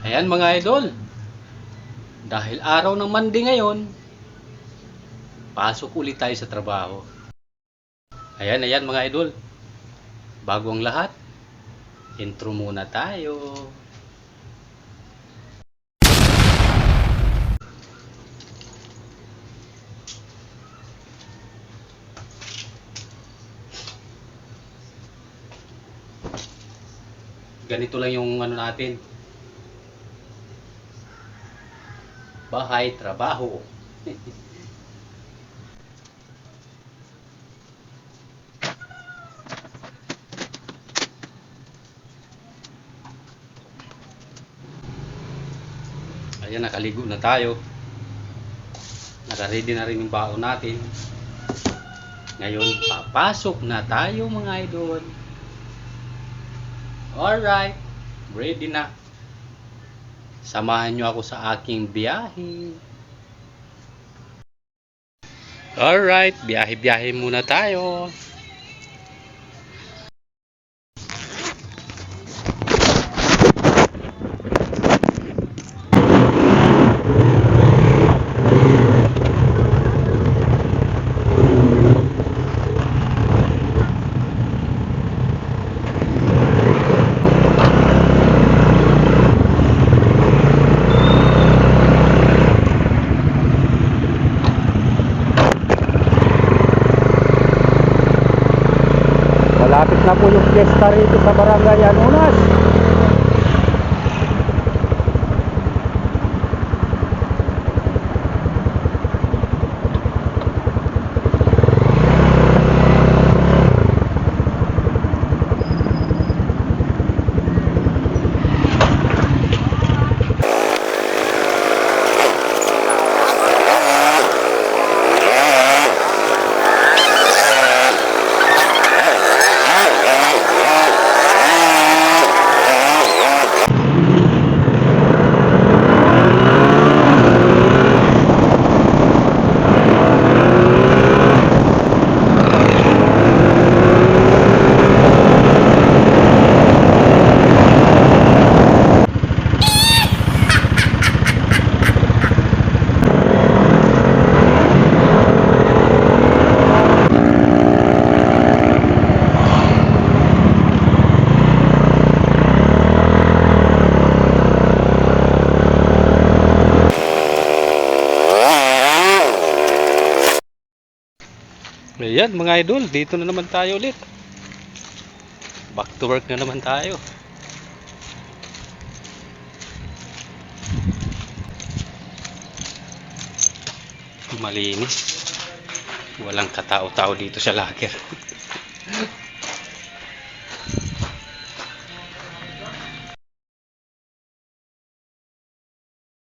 Ayan mga idol. Dahil araw ng Monday ngayon, pasok ulit tayo sa trabaho. Ayan, ayan mga idol. Bago ang lahat, intro muna tayo. Ganito lang yung ano natin. Bahay, trabaho. Ayan, nakaligo na tayo. Nakaready na rin yung baon natin. Ngayon, papasok na tayo mga idol. Alright, ready na. Samahan nyo ako sa aking biyahe. Alright, biyahe-biyahe muna tayo. Malapit na po yung fiesta rito sa Barangay Anunas. Ayan mga idol, dito na naman tayo ulit. Back to work na naman tayo. Malinis. Walang katao-tao dito sa lager.